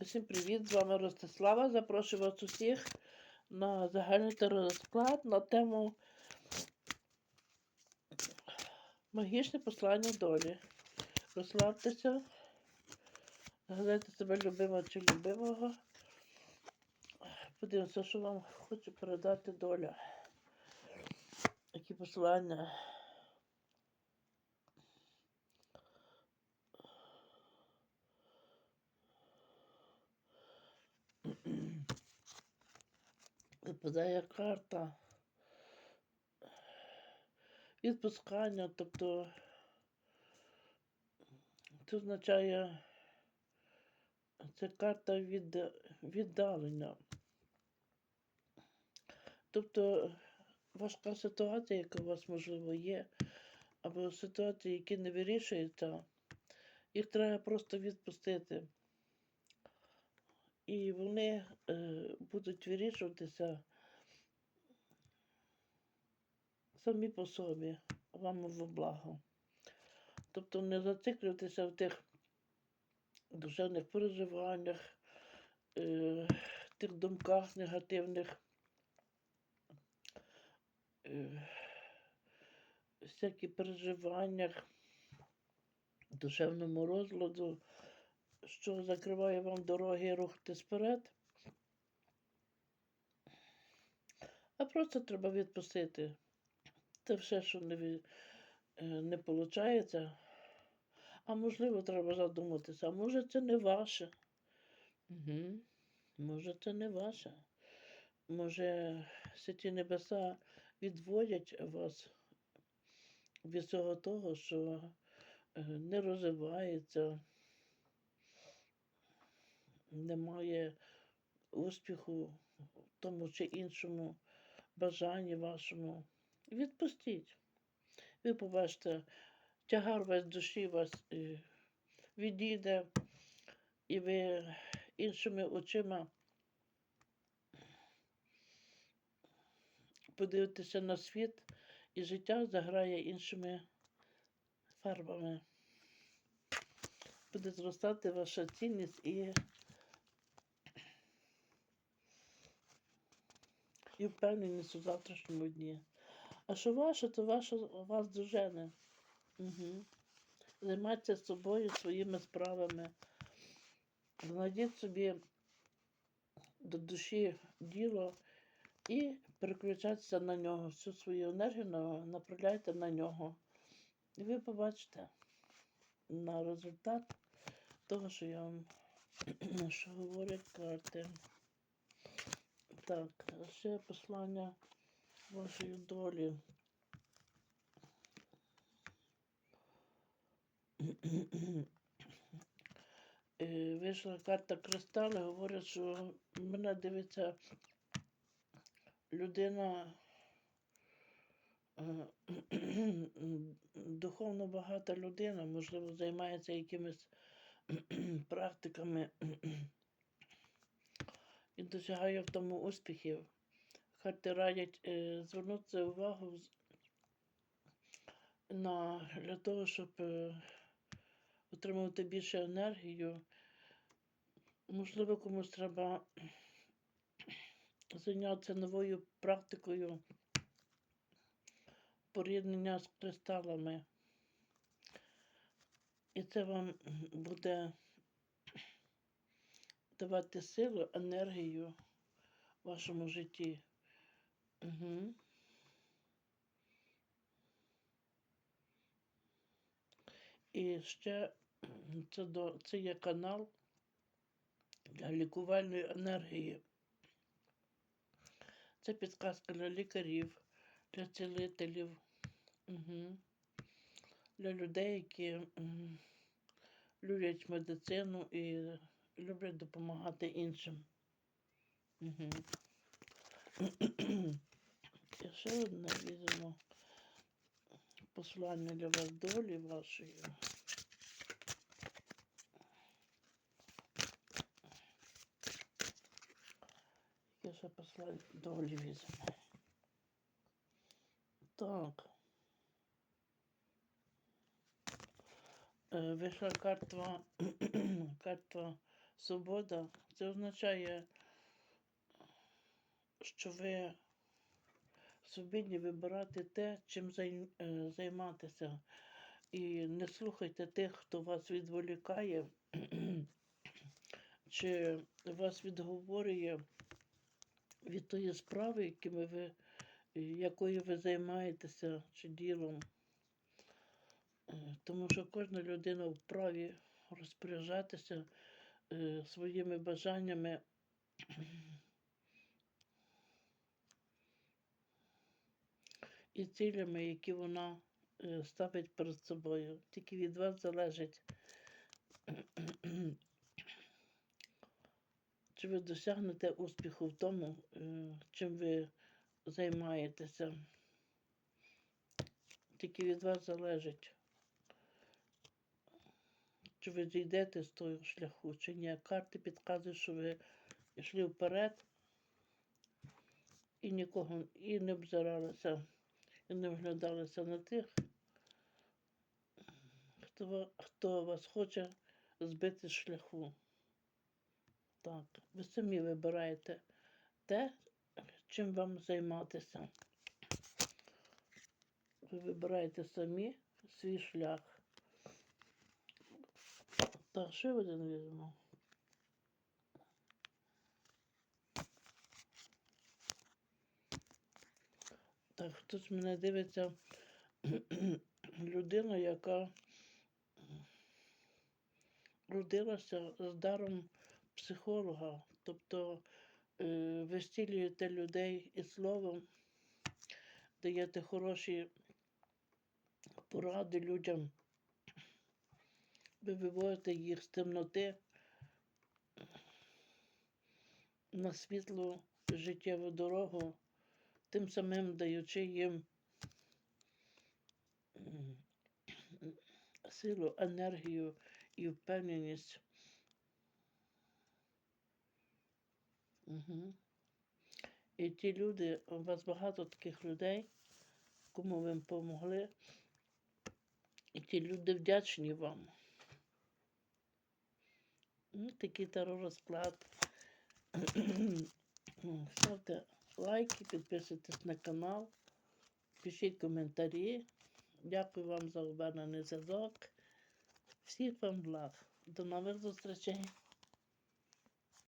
Всім привіт! З вами Ростислава. Запрошую вас усіх на загальний теророзклад на тему Магічне послання долі. Розслабтеся, гадайте себе любимо чи любимого. Подивимося, що вам хоче передати доля. Які послання. Випадає карта відпускання, тобто це означає це карта від, віддалення. Тобто важка ситуація, яка у вас можливо є, або ситуації, які не вирішуються, їх треба просто відпустити. І вони е, будуть вирішуватися самі по собі, вам во благо. Тобто не зациклюватися в тих душевних переживаннях, е, тих думках негативних, е, всякі переживаннях, душевному розладу що закриває вам дороги рухатись вперед. А просто треба відпустити. Це все, що не е, не виходить. А можливо, треба задуматися, а може це не ваше. Угу. Може, це не ваше. Може, святі небеса відводять вас від всього того, що е, не розвивається немає успіху в тому чи іншому бажанні вашому, відпустіть. Ви побачите, тягар весь душі вас е, відійде, і ви іншими очима подивитеся на світ, і життя заграє іншими фарбами. Буде зростати ваша цінність і і впевненість у завтрашньому дні. А що ваше, то ваше вас дожене. Угу. Займайтеся собою, своїми справами. Знайдіть собі до душі діло і переключайтеся на нього. Всю свою енергію направляйте на нього. І ви побачите на результат того, що я вам що говорять карти. Так, ще послання вашої долі. Е, Вийшла карта кристали, говорять, що мене дивиться людина е, духовно багата людина, можливо, займається якимись практиками і досягає в тому успіхів. Карти радять е, звернути увагу на, для того, щоб е, отримувати більше енергію. Можливо, комусь треба зайнятися новою практикою поріднення з кристалами. І це вам буде давати силу, енергію в вашому житті. Угу. І ще це, до, це є канал для лікувальної енергії. Це підказка для лікарів, для цілителів, угу. для людей, які люблять медицину і люблять допомагати іншим. Угу. І ще одне візьмемо послання для вас долі вашої. Я ще послання долі візьму. Так. Е, Вийшла карта, карта Свобода це означає, що ви свобідні вибирати те, чим е, займатися. І не слухайте тих, хто вас відволікає, чи вас відговорює від тої справи, якими ви, якою ви займаєтеся, чи ділом. Е, Тому що кожна людина вправі розпоряджатися е, своїми бажаннями. І цілями, які вона е, ставить перед собою. Тільки від вас залежить, чи ви досягнете успіху в тому, е, чим ви займаєтеся. Тільки від вас залежить, чи ви зійдете з того шляху, чи ні. Карти підказують, що ви йшли вперед і нікого і не обзиралися, і не вглядалися на тих, хто, хто вас хоче збити з шляху. Так, ви самі вибираєте те, чим вам займатися. Ви вибираєте самі свій шлях. Так, ще один візьму. Так, хтось мене дивиться. Людина, яка родилася з даром психолога. Тобто е, ви людей і словом, даєте хороші поради людям, ви виводите їх з темноти на світлу життєву дорогу, тим самим даючи їм силу, енергію і впевненість. Угу. І ті люди, у вас багато таких людей, кому ви допомогли, і ті люди вдячні вам. Ну, такий таро розклад. Лайки, підписуйтесь на канал, пишіть коментарі. Дякую вам за обернений зв'язок. Всіх вам благ. До нових зустрічей.